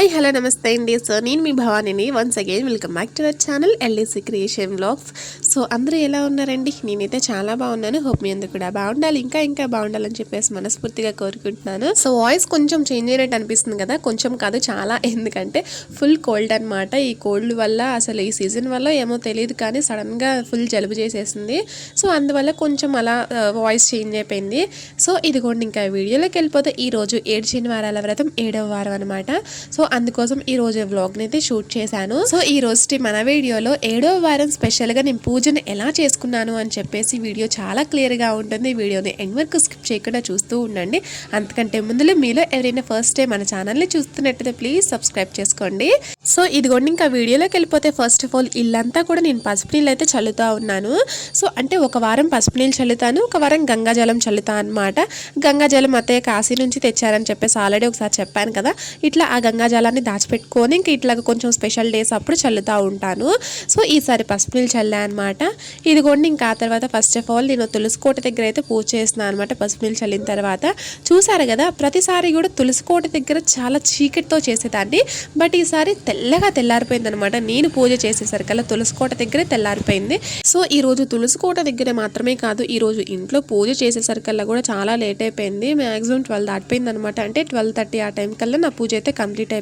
Hi hello నమస్తే అండి. So నేను మీ భవానీని. Once again welcome back to our channel LEC creation blogs so అందరూ ఎలా ఉన్నారండి? నేనైతే చాలా బాగున్నాను. హోప్ మీ అందరు కూడా బాగుండాలి. ఇంకా ఇంకా బాగుండాలని చెప్పేసి మనస్ఫూర్తిగా కోరుకుంటున్నాను. సో వాయిస్ కొంచెం చేంజ్ అయినట్టు అనిపిస్తుంది కదా? కొంచెం కాదు చాలా. ఎందుకంటే ఫుల్ కోల్డ్ అన్నమాట. ఈ కోల్డ్ వల్ల అసలు ఈ సీజన్ వల్ల ఏమో తెలియదు కానీ సడన్గా ఫుల్ జలుబు చేసేసింది. సో అందువల్ల కొంచెం అలా వాయిస్ చేంజ్ అయిపోయింది. సో ఇదిగోండి ఇంకా వీడియోలోకి వెళ్ళిపోతే ఈ రోజు ఏడు శనివారాల వ్రతం ఏడవ వారం అనమాట సో అందుకోసం ఈ రోజు వ్లాగ్ని అయితే షూట్ చేశాను. సో ఈ రోజు మన వీడియోలో ఏడవ వారం స్పెషల్గా నేను పూజను ఎలా చేసుకున్నాను అని చెప్పేసి వీడియో చాలా క్లియర్గా ఉంటుంది. వీడియోని ఎండ్ వరకు స్కిప్ చేయకుండా చూస్తూ ఉండండి. అంతకంటే ముందులో మీలో ఎవరైనా ఫస్ట్ టైం మన ఛానల్ని చూస్తున్నట్టయితే ప్లీజ్ సబ్స్క్రైబ్ చేసుకోండి. సో ఇదిగోండి ఇంకా వీడియోలోకి వెళ్ళిపోతే ఫస్ట్ ఆఫ్ ఆల్ ఇల్లంతా కూడా నేను పసుపు నీళ్ళు అయితే చల్లుతా ఉన్నాను. సో అంటే ఒక వారం పసుపు నీళ్ళు చల్లుతాను ఒక వారం గంగాజలం చల్లుతా అనమాట గంగాజలం అత్తయ్య కాశీ నుంచి తెచ్చారని చెప్పేసి ఆల్రెడీ ఒకసారి చెప్పాను కదా. ఇట్లా ఆ అలానే దాచిపెట్టుకొని ఇంకా ఇట్లా కొంచెం స్పెషల్ డేస్ అప్పుడు చల్లుతూ ఉంటాను. సో ఈసారి పసుపు నీళ్ళు చల్లా అనమాట ఇదిగోండి ఇంకా ఆ తర్వాత ఫస్ట్ ఆఫ్ ఆల్ నేను తులసి కోట దగ్గర అయితే పూజ చేస్తున్నాను అనమాట పసుపు నీళ్ళు చల్లిన తర్వాత. చూసారు కదా ప్రతిసారి కూడా తులసి కోట దగ్గర చాలా చీకటితో చేసేదాన్ని. బట్ ఈసారి తెల్లగా తెల్లారిపోయింది అనమాట నేను పూజ చేసేసరికల్లా తులసి కోట దగ్గరే తెల్లారిపోయింది. సో ఈ రోజు తులసి కోట దగ్గర మాత్రమే కాదు ఈ రోజు ఇంట్లో పూజ చేసేసరికల్లా కూడా చాలా లేట్ అయిపోయింది. మ్యాక్సిమం ట్వెల్వ్ దాటిపోయింది అనమాట అంటే ట్వెల్వ్ థర్టీ ఆ టైం కల్లా నా పూజ అయితే కంప్లీట్ అయిపోయింది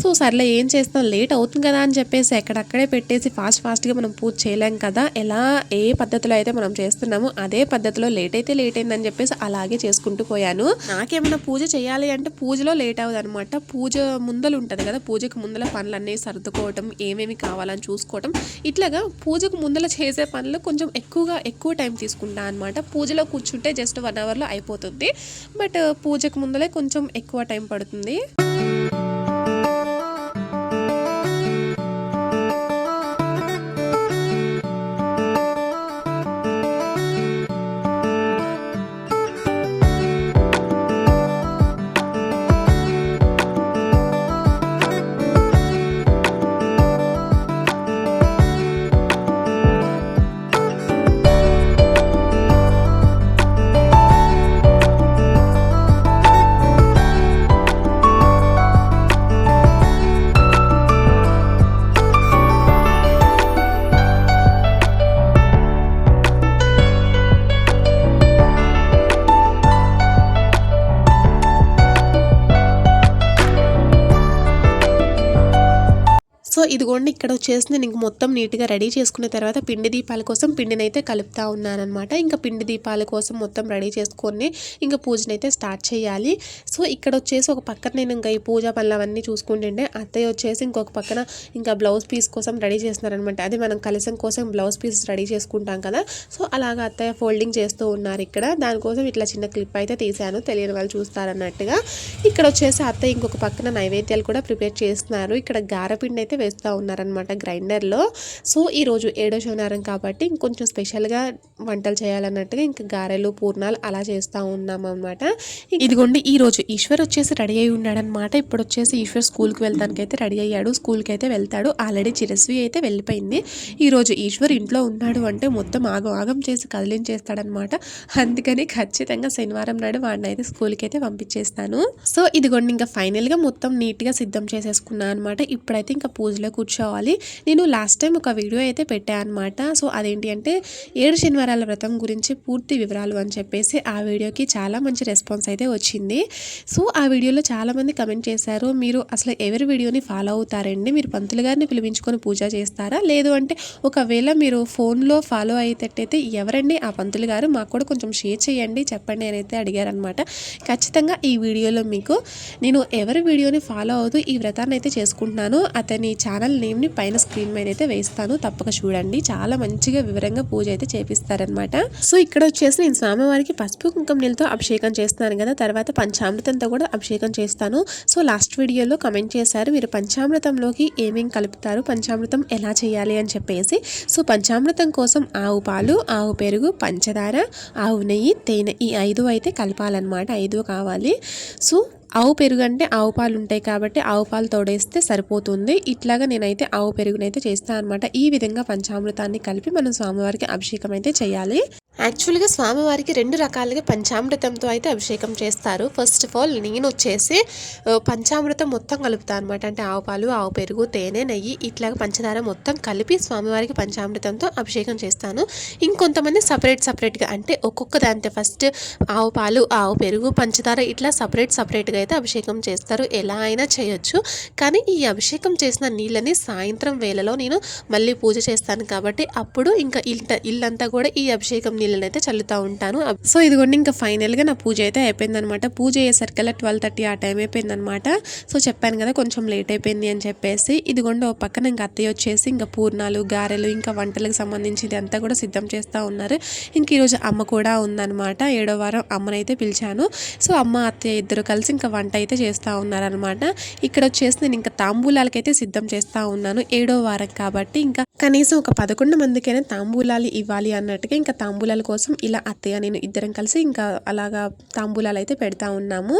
సో సర్లే ఏం చేస్తాం? లేట్ అవుతుంది కదా అని చెప్పేసి ఎక్కడక్కడే పెట్టేసి ఫాస్ట్ ఫాస్ట్గా మనం పూజ చేయలేం కదా. ఎలా ఏ పద్ధతిలో అయితే మనం చేస్తున్నామో అదే పద్ధతిలో లేట్ అయితే లేట్ అయిందని చెప్పేసి అలాగే చేసుకుంటూ పోయాను. నాకేమైనా పూజ చేయాలి అంటే పూజలో లేట్ అవ్వదు అనమాట పూజ ముందలు ఉంటుంది కదా పూజకు ముందల పనులన్నీ సర్దుకోవటం ఏమేమి కావాలని చూసుకోవటం. ఇట్లాగా పూజకు ముందల చేసే పనులు కొంచెం ఎక్కువగా ఎక్కువ టైం తీసుకుంటా అనమాట పూజలో కూర్చుంటే జస్ట్ వన్ అవర్లో అయిపోతుంది. బట్ పూజకు ముందలే కొంచెం ఎక్కువ టైం పడుతుంది. సో ఇదిగోండి ఇక్కడ వచ్చేసి నేను ఇంక మొత్తం నీట్గా రెడీ చేసుకున్న తర్వాత పిండి దీపాల కోసం పిండిని అయితే కలుపుతా ఉన్నానమాట ఇంకా పిండి దీపాల కోసం మొత్తం రెడీ చేసుకొని ఇంకా పూజనైతే స్టార్ట్ చేయాలి. సో ఇక్కడ వచ్చేసి ఒక పక్కన నేను ఇంకా ఈ పూజ పనులు అవన్నీ చూసుకుంటుంటే అత్తయ్య వచ్చేసి ఇంకొక పక్కన ఇంకా బ్లౌజ్ పీస్ కోసం రెడీ చేస్తున్నారనమాట అది మనం కలసం కోసం బ్లౌజ్ పీస్ రెడీ చేసుకుంటాం కదా. సో అలాగా అత్తయ్య ఫోల్డింగ్ చేస్తూ ఉన్నారు ఇక్కడ. దానికోసం ఇట్లా చిన్న క్లిప్ అయితే తీశాను. తెలియని వాళ్ళు చూస్తారన్నట్టుగా. ఇక్కడ వచ్చేసి అత్తయ్య ఇంకొక పక్కన నైవేద్యాలు కూడా ప్రిపేర్ చేస్తున్నారు. ఇక్కడ గారపిండి అయితే వేస్తూ ఉన్నారనమాట గ్రైండర్లో. సో ఈరోజు ఏడో శనివారం కాబట్టి ఇంకొంచెం స్పెషల్గా వంటలు చేయాలన్నట్టుగా ఇంకా గారెలు పూర్ణాలు అలా చేస్తూ ఉన్నామన్నమాట. ఇదిగోండి ఈ రోజు ఈశ్వర్ వచ్చేసి రెడీ అయి ఉన్నాడనమాట ఇప్పుడు వచ్చేసి ఈశ్వర్ స్కూల్కి వెళ్తానికి అయితే రెడీ అయ్యాడు. స్కూల్కి అయితే వెళ్తాడు. ఆల్రెడీ చిరస్వి అయితే వెళ్ళిపోయింది. ఈరోజు ఈశ్వర్ ఇంట్లో ఉన్నాడు అంటే మొత్తం ఆగం ఆగం చేసి కదిలించేస్తాడనమాట అందుకని ఖచ్చితంగా శనివారం నాడు వాడిని అయితే స్కూల్కి అయితే పంపించేస్తాను. సో ఇదిగోండి ఇంకా ఫైనల్గా మొత్తం నీట్గా సిద్ధం చేసేసుకున్నాను అనమాట ఇప్పుడైతే ఇంకా పూజ పూజలో కూర్చోవాలి. నేను లాస్ట్ టైం ఒక వీడియో అయితే పెట్టాను అనమాట సో అదేంటి అంటే ఏడు శనివారాల వ్రతం గురించి పూర్తి వివరాలు అని చెప్పేసి ఆ వీడియోకి చాలా మంచి రెస్పాన్స్ అయితే వచ్చింది. సో ఆ వీడియోలో చాలామంది కమెంట్ చేశారు మీరు అసలు ఎవరి వీడియోని ఫాలో అవుతారండి? మీరు పంతులు గారిని పిలిపించుకొని పూజ చేస్తారా? లేదు అంటే ఒకవేళ మీరు ఫోన్లో ఫాలో అయ్యేటట్టయితే ఎవరండి? ఆ పంతులు గారు మాకు కూడా కొంచెం షేర్ చేయండి చెప్పండి నేనైతే అడిగారనమాట ఖచ్చితంగా ఈ వీడియోలో మీకు నేను ఎవరి వీడియోని ఫాలో అవుతూ ఈ వ్రతాన్ని అయితే చేసుకుంటున్నాను. అతని ఛానల్ నేమ్ని పైన స్క్రీన్ మీద అయితే వేస్తాను. తప్పక చూడండి. చాలా మంచిగా వివరంగా పూజ అయితే చేపిస్తారనమాట సో ఇక్కడ వచ్చేసి నేను స్వామివారికి పసుపు కుంకుమ నీళ్ళతో అభిషేకం చేస్తున్నాను కదా. తర్వాత పంచామృతంతో కూడా అభిషేకం చేస్తాను. సో లాస్ట్ వీడియోలో కమెంట్ చేశారు మీరు పంచామృతంలోకి ఏమేం కలుపుతారు? పంచామృతం ఎలా చేయాలి? అని చెప్పేసి. సో పంచామృతం కోసం ఆవు పాలు ఆవు పెరుగు పంచదార ఆవు నెయ్యి తేనె ఈ ఐదు అయితే కలపాలన్నమాట. ఐదు కావాలి. సో ఆవు పెరుగు అంటే ఆవు పాలు ఉంటాయి కాబట్టి ఆవు పాలు తోడేస్తే సరిపోతుంది. ఇట్లాగా నేనైతే ఆవు పెరుగునైతే చేస్తాను అనమాట ఈ విధంగా పంచామృతాన్ని కలిపి మనం స్వామివారికి అభిషేకం అయితే చేయాలి. యాక్చువల్గా స్వామివారికి రెండు రకాలుగా పంచామృతంతో అయితే అభిషేకం చేస్తారు. ఫస్ట్ ఆఫ్ ఆల్ నేను వచ్చేసి పంచామృతం మొత్తం కలుపుతాను అనమాట అంటే ఆవు పాలు ఆవు పెరుగు తేనె నెయ్యి ఇట్లాగ పంచదార మొత్తం కలిపి స్వామివారికి పంచామృతంతో అభిషేకం చేస్తాను. ఇంకొంతమంది సపరేట్ సపరేట్గా అంటే ఒక్కొక్క దాంతో ఫస్ట్ ఆవు పాలు ఆవు పెరుగు పంచదార ఇట్లా సపరేట్ సపరేట్గా అయితే అభిషేకం చేస్తారు. ఎలా అయినా చేయొచ్చు. కానీ ఈ అభిషేకం చేసిన నీళ్ళని సాయంత్రం వేళలో నేను మళ్ళీ పూజ చేస్తాను కాబట్టి అప్పుడు ఇంకా ఇల్ట ఇల్లంతా కూడా ఈ అభిషేకం నీళ్ళని అయితే చల్లుతూ ఉంటాను. సో ఇదిగోండి ఇంకా ఫైనల్గా నా పూజ అయితే అయిపోయిందనమాట. పూజ అయ్యేసరికల్లా ట్వెల్వ్ థర్టీ ఆ టైం అయిపోయిందనమాట. సో చెప్పాను కదా కొంచెం లేట్ అయిపోయింది అని చెప్పేసి. ఇదిగోండి ఓ పక్కన ఇంకా అత్తయ్య వచ్చేసి ఇంకా పూర్ణాలు గారెలు ఇంకా వంటలకు సంబంధించింది అంతా కూడా సిద్ధం చేస్తూ ఉన్నారు. ఇంక ఈరోజు అమ్మ కూడా ఉందన్నమాట ఏడో వారం అమ్మనైతే పిలిచాను. సో అమ్మ అత్తయ్య ఇద్దరు కలిసి ఇంకా వంట అయితే చేస్తూ ఉన్నారనమాట. ఇక్కడ వచ్చేసి నేను ఇంకా తాంబూలాలకైతే సిద్ధం చేస్తూ ఉన్నాను. ఏడో వారం కాబట్టి ఇంకా కనీసం ఒక పదకొండు మందికైనా తాంబూలాలు ఇవ్వాలి అన్నట్టుగా ఇంకా తాంబూలాల కోసం ఇలా అత్తయ్య నేను ఇద్దరం కలిసి ఇంకా అలాగా తాంబూలాలు అయితే పెడతా ఉన్నాము.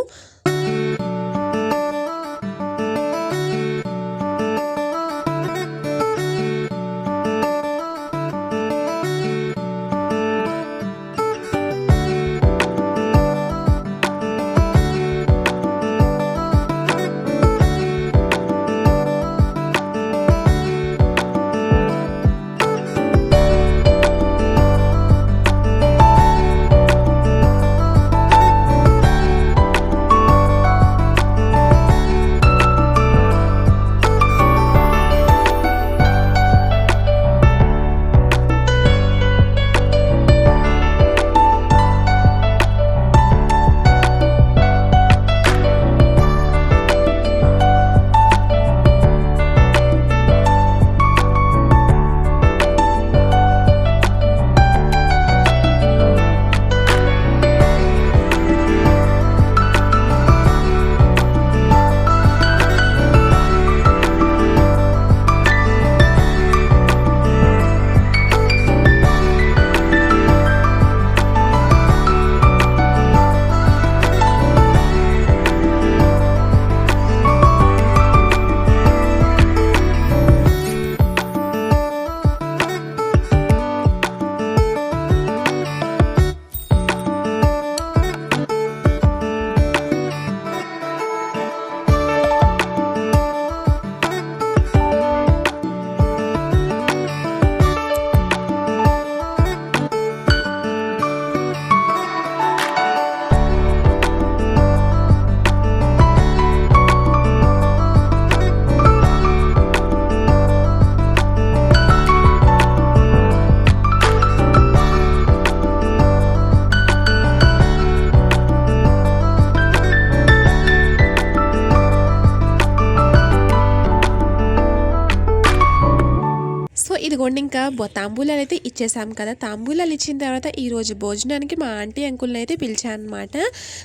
ఇదిగోండి ఇంకా తాంబూలాలు అయితే ఇచ్చేసాం కదా. తాంబూలాలు ఇచ్చిన తర్వాత ఈరోజు భోజనానికి మా ఆంటీ అంకుల్ని అయితే పిలిచాను అనమాట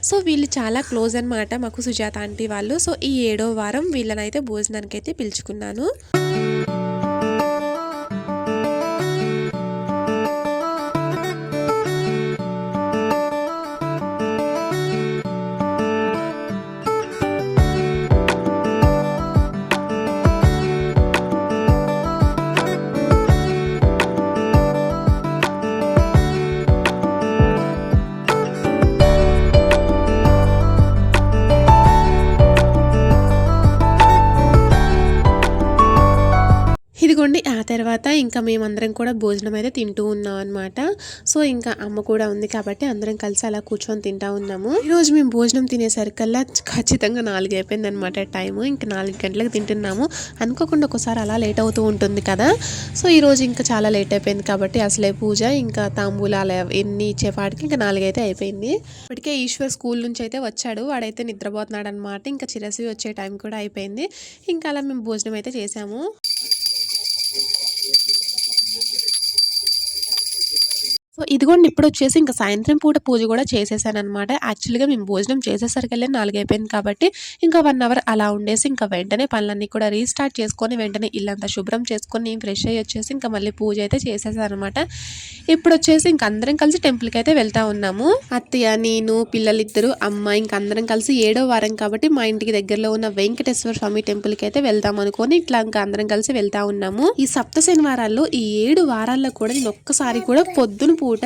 సో వీళ్ళు చాలా క్లోజ్ అనమాట మాకు సుజాత ఆంటీ వాళ్ళు. సో ఈ ఏడో వారం వీళ్ళనైతే భోజనానికి అయితే పిలుచుకున్నాను. తర్వాత ఇంకా మేమందరం కూడా భోజనం అయితే తింటూ ఉన్నాం అనమాట సో ఇంకా అమ్మ కూడా ఉంది కాబట్టి అందరం కలిసి అలా కూర్చొని తింటా ఉన్నాము. ఈరోజు మేము భోజనం తినేసరికల్లా ఖచ్చితంగా నాలుగు అయిపోయింది అనమాట టైము. ఇంకా నాలుగు గంటలకు తింటున్నాము. అనుకోకుండా ఒకసారి అలా లేట్ అవుతూ ఉంటుంది కదా. సో ఈరోజు ఇంకా చాలా లేట్ అయిపోయింది కాబట్టి అసలే పూజ ఇంకా తాంబూలాలు ఎన్ని ఇచ్చేపాటికి ఇంకా నాలుగైతే అయిపోయింది. ఇప్పటికే ఈశ్వర్ స్కూల్ నుంచి అయితే వచ్చాడు. వాడైతే నిద్రపోతున్నాడు అనమాట ఇంకా చిరసి వచ్చే టైం కూడా అయిపోయింది. ఇంకా అలా మేము భోజనం అయితే చేసాము. సో ఇదిగోండి ఇప్పుడు వచ్చేసి ఇంకా సాయంత్రం పూట పూజ కూడా చేసేసాను అనమాట యాక్చువల్గా మేము భోజనం చేసేసరికల్లే నాలుగైపోయింది కాబట్టి ఇంకా వన్ అవర్ అలా ఉండేసి ఇంకా వెంటనే పనులన్నీ కూడా రీస్టార్ట్ చేసుకొని వెంటనే ఇల్లంతా శుభ్రం చేసుకొని ఫ్రెష్ అయ్యి వచ్చేసి ఇంకా మళ్ళీ పూజ అయితే చేసేసాను అనమాట ఇప్పుడు వచ్చేసి ఇంక అందరం కలిసి టెంపుల్కి అయితే వెళ్తా ఉన్నాము. అత్తయ్య నేను పిల్లలిద్దరు అమ్మ ఇంక అందరం కలిసి ఏడో వారం కాబట్టి మా ఇంటికి దగ్గరలో ఉన్న వెంకటేశ్వర స్వామి టెంపుల్కి అయితే వెళ్దాం అనుకొని ఇట్లా ఇంకా అందరం కలిసి వెళ్తా ఉన్నాము. ఈ సప్త శనివారాల్లో ఈ ఏడు వారాల్లో కూడా నేను ఒక్కసారి కూడా పొద్దున పూట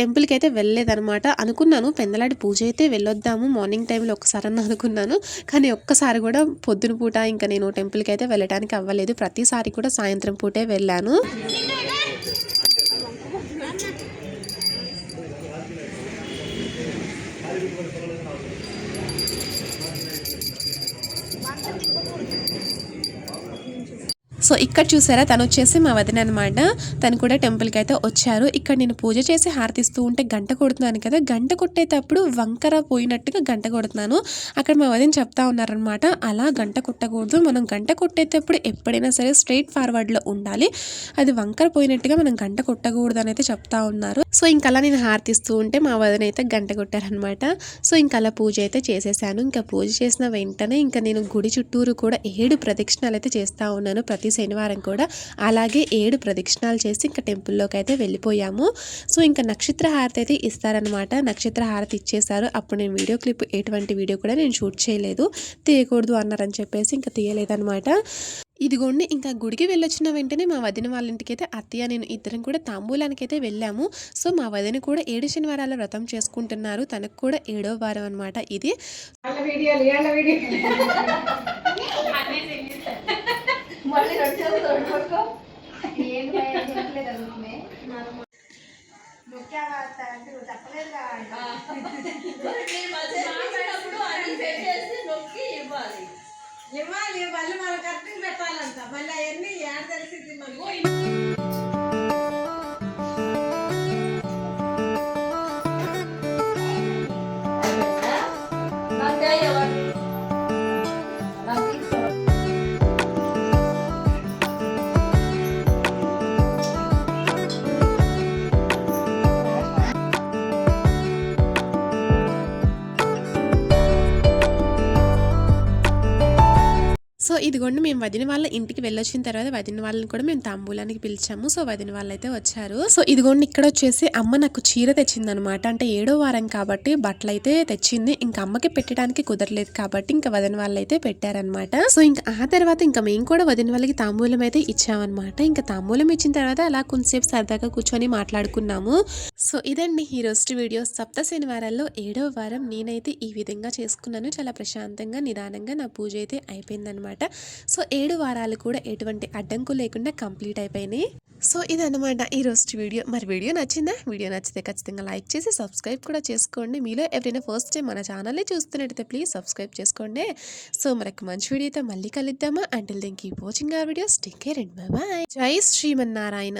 టెంపుల్కి అయితే వెళ్ళలేదనమాట అనుకున్నాను పెందలాడి పూజ అయితే వెళ్ళొద్దాము మార్నింగ్ టైంలో ఒక్కసారి అని అనుకున్నాను. కానీ ఒక్కసారి కూడా పొద్దున పూట ఇంకా నేను టెంపుల్కి అయితే వెళ్ళడానికి అవ్వలేదు. ప్రతిసారి కూడా సాయంత్రం పూటే వెళ్ళాను. సో ఇక్కడ చూసారా తను వచ్చేసి మా వదిన అనమాట తను కూడా టెంపుల్కి అయితే వచ్చారు. ఇక్కడ నేను పూజ చేసి హారతిస్తూ ఉంటే గంట కొడుతున్నాను కదా. గంట కొట్టేటప్పుడు వంకర పోయినట్టుగా గంట కొడుతున్నాను. అక్కడ మా వదిన చెప్తా ఉన్నారనమాట అలా గంట కొట్టకూడదు. మనం గంట కొట్టేటప్పుడు ఎప్పుడైనా సరే స్ట్రైట్ ఫార్వర్డ్లో ఉండాలి. అది వంకర పోయినట్టుగా మనం గంట కొట్టకూడదు అని అయితే చెప్తా ఉన్నారు. సో ఇంకా అలా నేను హారతిస్తూ ఉంటే మా వదిన అయితే గంట కొట్టారనమాట సో ఇంకా అలా పూజ అయితే చేసేసాను. ఇంకా పూజ చేసిన వెంటనే ఇంకా నేను గుడి చుట్టూరు కూడా ఏడు ప్రదక్షిణాలు అయితే చేస్తూ ఉన్నాను ప్రతి శనివారం కూడా అలాగే ఏడు ప్రదక్షిణాలు చేసి ఇంకా టెంపుల్లోకి అయితే వెళ్ళిపోయాము. సో ఇంకా నక్షత్ర హారతి అయితే ఇస్తారనమాట నక్షత్ర హారతి ఇచ్చేసారు అప్పుడు నేను వీడియో క్లిప్ ఎటువంటి వీడియో కూడా నేను షూట్ చేయలేదు. తీయకూడదు అన్నారని చెప్పేసి ఇంకా తీయలేదనమాట ఇదిగోండి ఇంకా గుడికి వెళ్ళొచ్చిన వెంటనే మా వదిన వాళ్ళ ఇంటికైతే అయితే అత్తయ్య నేను ఇద్దరం కూడా తాంబూలానికి అయితే వెళ్ళాము. సో మా వదిన కూడా ఏడు శనివారాల వ్రతం చేసుకుంటున్నారు. తనకు కూడా ఏడో వారం అనమాట ఇది. వీడియోలు వీడియో రెండు పట్టుకో. ఏంటి భయ, చెప్పలేదు అంటే నువ్వు చెప్పలేదుగా ఇవ్వాలి. మళ్ళీ మనం కరెక్ట్గా పెట్టాలంట. మళ్ళీ అవన్నీ ఏడ తెలిసింది మనకు? మేము వదిన వాళ్ళ ఇంటికి వెళ్ళొచ్చిన తర్వాత వదిన వాళ్ళని కూడా మేము తాంబూలానికి పిలిచాము. సో వదిన వాళ్ళు అయితే వచ్చారు. సో ఇదిగోండి ఇక్కడ వచ్చేసి అమ్మ నాకు చీర తెచ్చింది అనమాట అంటే ఏడో వారం కాబట్టి బట్టలు అయితే తెచ్చింది. ఇంకా అమ్మకి పెట్టడానికి కుదరలేదు కాబట్టి ఇంకా వదిన వాళ్ళు అయితే పెట్టారనమాట సో ఇంకా ఆ తర్వాత ఇంకా మేము కూడా వదిన వాళ్ళకి తాంబూలం అయితే ఇచ్చామన్నమాట. ఇంకా తాంబూలం ఇచ్చిన తర్వాత అలా కొంతసేపు సరదాగా కూర్చొని మాట్లాడుకున్నాము. సో ఇదండి ఈ రోజు వీడియో. సప్త శనివారాల్లో ఏడో వారం నేనైతే ఈ విధంగా చేసుకున్నాను. చాలా ప్రశాంతంగా నిదానంగా నా పూజ అయితే అయిపోయిందనమాట సో సో ఏడు వారాలు కూడా ఎటువంటి అడ్డంకు లేకుండా కంప్లీట్ అయిపోయినాయి. సో ఇదన్నమాట ఈ రోజు వీడియో. మరి వీడియో నచ్చిందా? వీడియో నచ్చితే ఖచ్చితంగా లైక్ చేసి సబ్స్క్రైబ్ కూడా చేసుకోండి. మీలో ఎవరైనా ఫస్ట్ టైం మన ఛానల్ని చూస్తున్నట్టయితే ప్లీజ్ సబ్స్క్రైబ్ చేసుకోండి. సో మరొక మంచి వీడియోతో మళ్ళీ కలుద్దామా? Until then keep watching uh videos take care and bye జై శ్రీమన్నారాయణ.